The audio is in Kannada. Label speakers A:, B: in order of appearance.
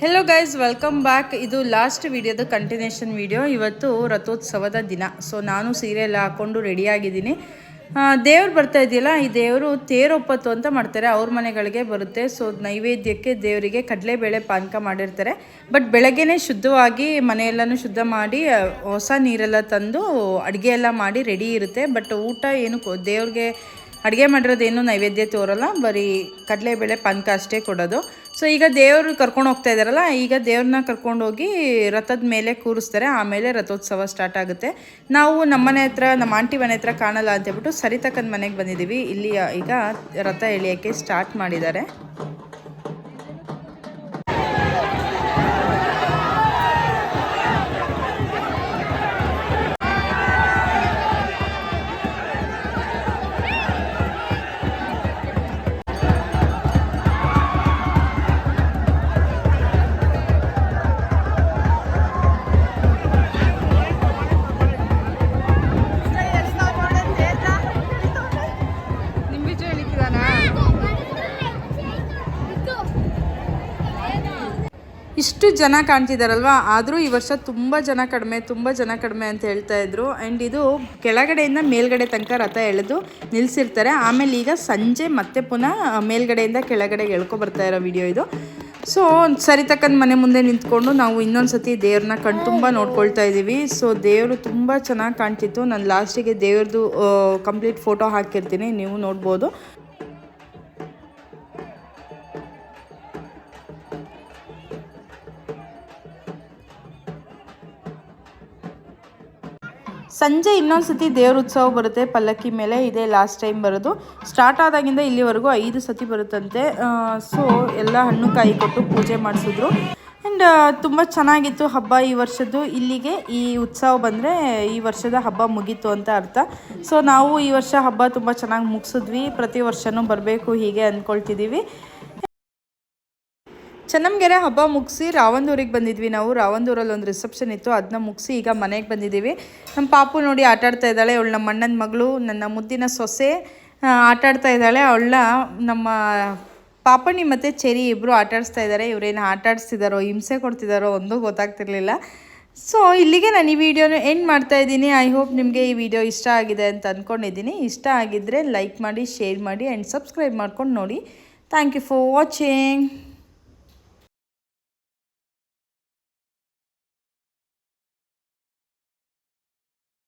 A: ಹೆಲೋ ಗೈಸ್ ವೆಲ್ಕಮ್ ಬ್ಯಾಕ್ ಇದು ಲಾಸ್ಟ್ ವಿಡಿಯೋದ ಕಂಟಿನ್ಯೂಷನ್ ವಿಡಿಯೋ ಇವತ್ತು ರಥೋತ್ಸವದ ದಿನ. ಸೊ ನಾನು ಸೀರೆ ಎಲ್ಲ ಹಾಕ್ಕೊಂಡು ರೆಡಿಯಾಗಿದ್ದೀನಿ ದೇವ್ರು ಬರ್ತಾ ಇದೆಯಲ್ಲ, ಈ ದೇವರು ತೇರೊಪ್ಪತ್ತು ಅಂತ ಮಾಡ್ತಾರೆ. ಅವ್ರ ಮನೆಗಳಿಗೆ ಬರುತ್ತೆ. ಸೊ ನೈವೇದ್ಯಕ್ಕೆ ದೇವರಿಗೆ ಕಡಲೆಬೇಳೆ ಪಾನಕ ಮಾಡಿರ್ತಾರೆ. ಬಟ್ ಬೆಳಗ್ಗೆನೇ ಶುದ್ಧವಾಗಿ ಮನೆಯೆಲ್ಲನೂ ಶುದ್ಧ ಮಾಡಿ ಹೊಸ ನೀರೆಲ್ಲ ತಂದು ಅಡುಗೆ ಎಲ್ಲ ಮಾಡಿ ರೆಡಿ ಇರುತ್ತೆ. ಬಟ್ ಊಟ ಏನು ದೇವ್ರಿಗೆ ಅಡುಗೆ ಮಾಡಿರೋದೇನು ನೈವೇದ್ಯ ತೋರಲ್ಲ, ಬರೀ ಕಡಲೆಬೇಳೆ ಪಾನಕ ಅಷ್ಟೇ ಕೊಡೋದು. ಸೊ ಈಗ ದೇವರು ಕರ್ಕೊಂಡು ಹೋಗ್ತಾ ಇದ್ದಾರಲ್ಲ, ಈಗ ದೇವ್ರನ್ನ ಕರ್ಕೊಂಡು ಹೋಗಿ ರಥದ ಮೇಲೆ ಕೂರಿಸ್ತಾರೆ, ಆಮೇಲೆ ರಥೋತ್ಸವ ಸ್ಟಾರ್ಟ್ ಆಗುತ್ತೆ. ನಾವು ನಮ್ಮನೆ ಹತ್ರ, ನಮ್ಮ ಆಂಟಿ ಮನೆ ಹತ್ರ ಕಾಣಲ್ಲ ಅಂತ ಹೇಳ್ಬಿಟ್ಟು ಸರಿತಕ್ಕನ ಮನೆಗೆ ಬಂದಿದ್ದೀವಿ. ಇಲ್ಲಿ, ಈಗ ರಥ ಎಳಿಯೋಕ್ಕೆ ಸ್ಟಾರ್ಟ್ ಮಾಡಿದ್ದಾರೆ. ಇಷ್ಟು ಜನ ಕಾಣ್ತಿದಾರಲ್ವಾ? ಆದರೂ ಈ ವರ್ಷ ತುಂಬ ಜನ ಕಡಿಮೆ, ತುಂಬ ಜನ ಕಡಿಮೆ ಅಂತ ಹೇಳ್ತಾ ಇದ್ರು. ಆ್ಯಂಡ್ ಇದು ಕೆಳಗಡೆಯಿಂದ ಮೇಲ್ಗಡೆ ತನಕ ರಥ ಎಳೆದು ನಿಲ್ಲಿಸಿರ್ತಾರೆ ಆಮೇಲೆ ಈಗ ಸಂಜೆ ಮತ್ತೆ ಪುನಃ ಮೇಲ್ಗಡೆಯಿಂದ ಕೆಳಗಡೆಗೆ ಎಳ್ಕೊ ಬರ್ತಾ ಇರೋ ವಿಡಿಯೋ ಇದು. ಸೊ ಸರಿತಕ್ಕನ ಮನೆ ಮುಂದೆ ನಿಂತ್ಕೊಂಡು ನಾವು ಇನ್ನೊಂದು ಸತಿ ದೇವ್ರನ್ನ ಕಣ್ ತುಂಬ ನೋಡ್ಕೊಳ್ತಾ ಇದ್ದೀವಿ ಸೊ ದೇವರು ತುಂಬ ಚೆನ್ನಾಗಿ ಕಾಣ್ತಿತ್ತು. ನಾನು ಲಾಸ್ಟಿಗೆ ದೇವ್ರದ್ದು ಕಂಪ್ಲೀಟ್ ಫೋಟೋ ಹಾಕಿರ್ತೀನಿ ನೀವು ನೋಡ್ಬೋದು. ಸಂಜೆ ಇನ್ನೊಂದು ಸತಿ ದೇವ್ರ ಉತ್ಸವ ಬರುತ್ತೆ, ಪಲ್ಲಕ್ಕಿ ಮೇಲೆ. ಇದೇ ಲಾಸ್ಟ್ ಟೈಮ್ ಬರೋದು. ಸ್ಟಾರ್ಟ್ ಆದಾಗಿಂದ ಇಲ್ಲಿವರೆಗೂ ಐದು ಸತಿ ಬರುತ್ತಂತೆ. ಸೊ ಎಲ್ಲ ಹಣ್ಣು ಕಾಯಿ ಕೊಟ್ಟು ಪೂಜೆ ಮಾಡಿಸಿದ್ರು. ಆ್ಯಂಡ್ ತುಂಬ ಚೆನ್ನಾಗಿತ್ತು ಹಬ್ಬ ಈ ವರ್ಷದ್ದು. ಇಲ್ಲಿಗೆ ಈ ಉತ್ಸವ ಬಂದರೆ ಈ ವರ್ಷದ ಹಬ್ಬ ಮುಗೀತು ಅಂತ ಅರ್ಥ. ಸೊ ನಾವು ಈ ವರ್ಷ ಹಬ್ಬ ತುಂಬ ಚೆನ್ನಾಗಿ ಮುಗಿಸಿದ್ವಿ. ಪ್ರತಿ ವರ್ಷವೂ ಬರಬೇಕು ಹೀಗೆ ಅಂದ್ಕೊಳ್ತಿದ್ದೀವಿ ಚನ್ನಂಗೆರೆ ಹಬ್ಬ ಮುಗಿಸಿ ರಾವಂದೂರಿಗೆ ಬಂದಿದ್ವಿ ನಾವು. ರಾವಂದೂರಲ್ಲಿ ಒಂದು ರಿಸೆಪ್ಷನ್ ಇತ್ತು. ಅದನ್ನ ಮುಗಿಸಿ ಈಗ ಮನೆಗೆ ಬಂದಿದ್ದೀವಿ. ನಮ್ಮ ಪಾಪು ನೋಡಿ ಆಟ ಆಡ್ತಾ ಇದ್ದಾಳೆ. ಅವಳು ನಮ್ಮ ಅಣ್ಣನ ಮಗಳು, ನನ್ನ ಮುದ್ದಿನ ಸೊಸೆ ಆಟಾಡ್ತಾ ಆಟ ಆಡ್ತಾ ಇದ್ದಾಳೆ. ಅವಳ ನಮ್ಮ ಪಾಪಣಿ ಮತ್ತು ಚೆರಿ ಇಬ್ಬರು ಆಟ ಆಡಿಸ್ತಾ ಇದ್ದಾರೆ. ಇವರೇನು ಆಟ ಆಡಿಸ್ತಿದ್ದಾರೋ, ಹಿಂಸೆ ಕೊಡ್ತಿದ್ದಾರೋ ಒಂದೂ ಗೊತ್ತಾಗ್ತಿರ್ಲಿಲ್ಲ. ಸೊ ಇಲ್ಲಿಗೆ ನಾನು ಈ ವಿಡಿಯೋನ ಎಂಡ್ ಮಾಡ್ತಾ ಇದ್ದೀನಿ. ಐ ಹೋಪ್ ನಿಮಗೆ ಈ ವಿಡಿಯೋ ಇಷ್ಟ ಆಗಿದೆ ಅಂತ ಅಂದ್ಕೊಂಡಿದ್ದೀನಿ ಇಷ್ಟ ಆಗಿದ್ದರೆ ಲೈಕ್ ಮಾಡಿ ಶೇರ್ ಮಾಡಿ ಆ್ಯಂಡ್ ಸಬ್ಸ್ಕ್ರೈಬ್ ಮಾಡ್ಕೊಂಡು ನೋಡಿ. Thank you for watching